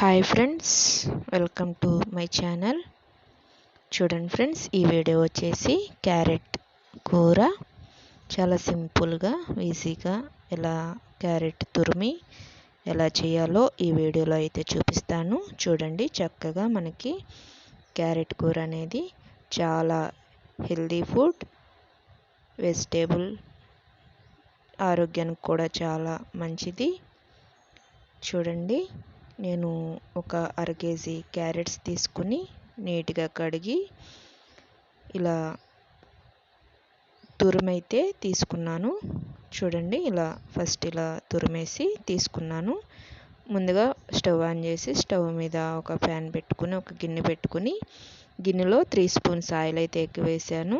Hi friends welcome to my channel చూడండి friends ఈ video వచ్చేసి క్యారెట్ కూర. చాలా సింపుల్గా ఈజీగా ఎలా క్యారెట్ తురిమి ఎలా చేయాలో ఈ వీడియోలో అయితే చూపిస్తాను. చూడండి చక్కగా మనకి క్యారెట్ కూర అనేది చాలా హెల్దీ ఫుడ్ వెజిటేబుల్ ఆరోగ్యానికి కూడా చాలా మంచిది. చూడండి నేను ఒక అర కేజీ క్యారెట్స్ తీసుకుని నీట్గా కడిగి ఇలా తురిమైతే తీసుకున్నాను. చూడండి ఇలా ఫస్ట్ ఇలా తురిమేసి తీసుకున్నాను. ముందుగా స్టవ్ ఆన్ చేసి స్టవ్ మీద ఒక ప్యాన్ పెట్టుకుని ఒక గిన్నె పెట్టుకుని గిన్నెలో త్రీ స్పూన్స్ ఆయిల్ అయితే ఎక్కువ వేసాను.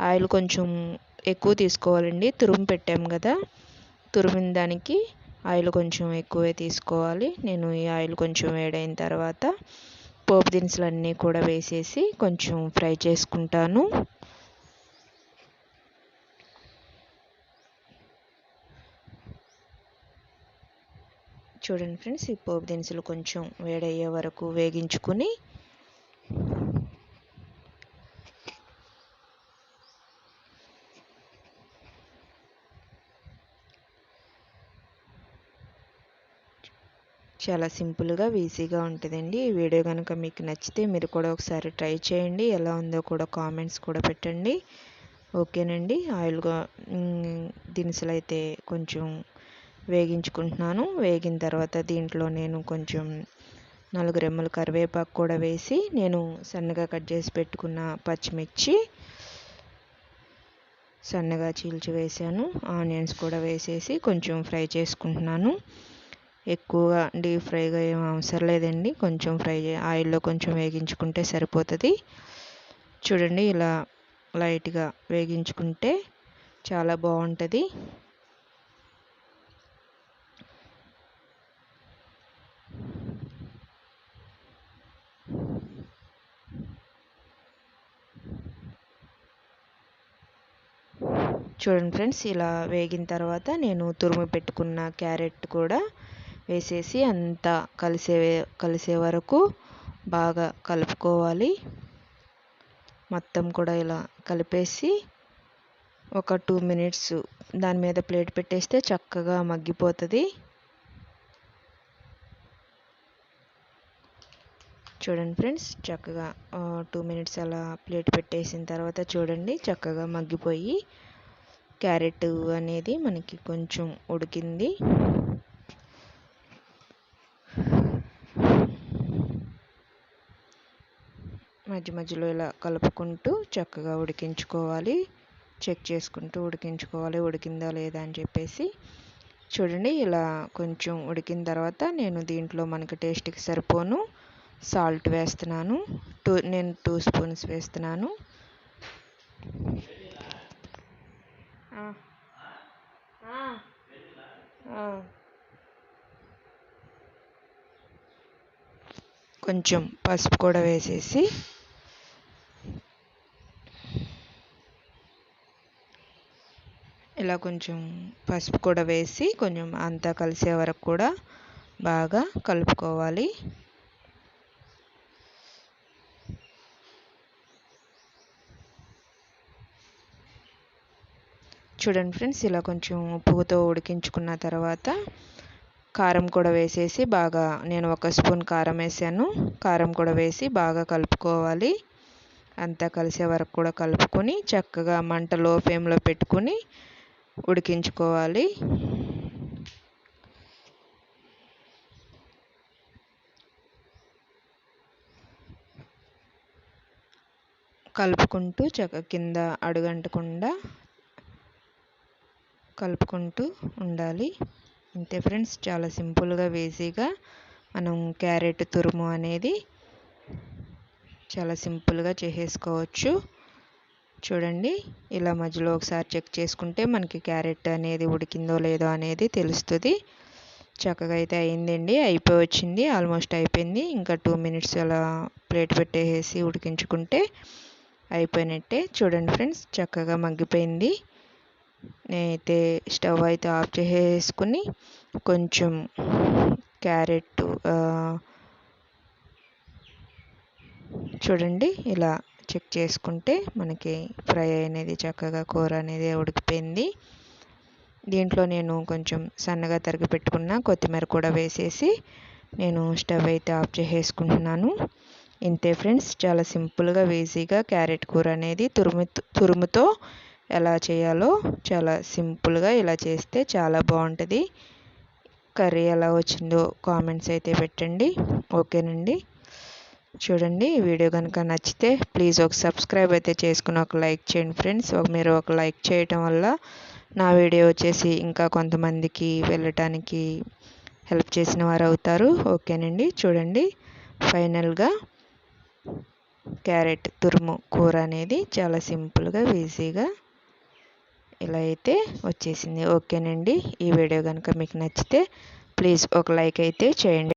ఆయిల్ కొంచెం ఎక్కువ తీసుకోవాలండి. తురుము పెట్టాము కదా తురిమిన దానికి ఆయిల్ కొంచెం ఎక్కువే తీసుకోవాలి. నేను ఈ ఆయిల్ కొంచెం వేడైన తర్వాత పోపు దినుసులు అన్నీ కూడా వేసేసి కొంచెం ఫ్రై చేసుకుంటాను. చూడండి ఫ్రెండ్స్ ఈ పోపు దినుసులు కొంచెం వేడయ్యే వరకు వేగించుకుని చాలా సింపుల్గా ఈజీగా ఉంటుందండి. ఈ వీడియో కనుక మీకు నచ్చితే మీరు కూడా ఒకసారి ట్రై చేయండి. ఎలా ఉందో కూడా కామెంట్స్ కూడా పెట్టండి. ఓకేనండి. ఆయిల్గా దినుసులు అయితే కొంచెం వేగించుకుంటున్నాను. వేగిన తర్వాత దీంట్లో నేను కొంచెం నాలుగు రెమ్మల కరివేపాకు కూడా వేసి నేను సన్నగా కట్ చేసి పెట్టుకున్న పచ్చిమిర్చి సన్నగా చీల్చి వేసాను. ఆనియన్స్ కూడా వేసేసి కొంచెం ఫ్రై చేసుకుంటున్నాను. ఎక్కువగా డీప్ ఫ్రైగా ఏం అవసరం లేదండి. కొంచెం ఫ్రై ఆయిల్లో కొంచెం వేగించుకుంటే సరిపోతుంది. చూడండి ఇలా లైట్గా వేగించుకుంటే చాలా బాగుంటుంది. చూడండి ఫ్రెండ్స్ ఇలా వేగిన తర్వాత నేను తురుము పెట్టుకున్న క్యారెట్ కూడా వేసేసి అంతా కలిసే కలిసే వరకు బాగా కలుపుకోవాలి. మొత్తం కూడా ఇలా కలిపేసి ఒక టూ మినిట్స్ దాని మీద ప్లేట్ పెట్టేస్తే చక్కగా మగ్గిపోతుంది. చూడండి ఫ్రెండ్స్ చక్కగా టూ మినిట్స్ అలా ప్లేట్ పెట్టేసిన తర్వాత చూడండి చక్కగా మగ్గిపోయి క్యారెట్ అనేది మనకి కొంచెం ఉడికింది. మధ్య మధ్యలో ఇలా కలుపుకుంటూ చక్కగా ఉడికించుకోవాలి. చెక్ చేసుకుంటూ ఉడికించుకోవాలి. ఉడికిందా లేదా అని చెప్పేసి. చూడండి ఇలా కొంచెం ఉడికిన తర్వాత నేను దీంట్లో మనకి టేస్ట్కి సరిపోను. సాల్ట్ వేస్తున్నాను. టూ నేను టూ స్పూన్స్ వేస్తున్నాను. కొంచెం పసుపు కూడా వేసేసి ఇలా కొంచెం పసుపు కూడా వేసి కొంచెం అంతా కలిసే వరకు కూడా బాగా కలుపుకోవాలి. చూడండి ఫ్రెండ్స్ ఇలా కొంచెం ఉప్పుతో ఉడికించుకున్న తర్వాత కారం కూడా వేసేసి బాగా నేను ఒక స్పూన్ కారం వేసాను. కారం కూడా వేసి బాగా కలుపుకోవాలి. అంతా కలిసే వరకు కూడా కలుపుకొని చక్కగా మంట లో ఫ్లేమ్లో పెట్టుకొని ఉడికించుకోవాలి. కలుపుకుంటూ చక్క కింద అడుగంటకుండా కలుపుకుంటూ ఉండాలి. అంతే ఫ్రెండ్స్ చాలా సింపుల్గా వేసీగా మనం క్యారెట్ తురుము అనేది చాలా సింపుల్గా చేసేసుకోవచ్చు. చూడండి. ఇలా మధ్యలో ఒకసారి చెక్ చేసుకుంటే మనకి క్యారెట్ అనేది ఉడికిందో లేదో అనేది తెలుస్తుంది. చక్కగా అయితే అయిందండి. అయిపోయి వచ్చింది ఆల్మోస్ట్ అయిపోయింది. ఇంకా టూ మినిట్స్ అలా ప్లేట్ పెట్టేసి ఉడికించుకుంటే అయిపోయినట్టే. చూడండి ఫ్రెండ్స్ చక్కగా మగ్గిపోయింది. నేనైతే స్టవ్ అయితే ఆఫ్ చేసేసుకుని కొంచెం క్యారెట్ చూడండి. ఇలా చెక్ చేసుకుంటే మనకి ఫ్రై అనేది చక్కగా కూర అనేది ఉడికిపోయింది. దీంట్లో నేను కొంచెం సన్నగా తరిగి పెట్టుకున్న కొత్తిమీర కూడా వేసేసి నేను స్టవ్ అయితే ఆఫ్ చేసేసుకుంటున్నాను. ఇంతే ఫ్రెండ్స్ చాలా సింపుల్గా ఈజీగా క్యారెట్ కూర అనేది తురుము తురుముతో ఎలా చేయాలో చాలా సింపుల్గా ఇలా చేస్తే చాలా బాగుంటుంది. కర్రీ ఎలా వచ్చిందో కామెంట్స్ అయితే పెట్టండి. ఓకేనండి. చూడండి ఈ వీడియో కనుక నచ్చితే ప్లీజ్ ఒక సబ్స్క్రైబ్ అయితే చేసుకుని ఒక లైక్ చేయండి ఫ్రెండ్స్. మీరు ఒక లైక్ చేయటం వల్ల నా వీడియో వచ్చేసి ఇంకా కొంతమందికి వెళ్ళటానికి హెల్ప్ చేసిన వారు అవుతారు. ఓకేనండి చూడండి. ఫైనల్గా క్యారెట్ తురుము కూర అనేది చాలా సింపుల్గా ఈజీగా ఇలా అయితే వచ్చేసింది. ఓకేనండి ఈ వీడియో కనుక మీకు నచ్చితే ప్లీజ్ ఒక లైక్ అయితే చేయండి.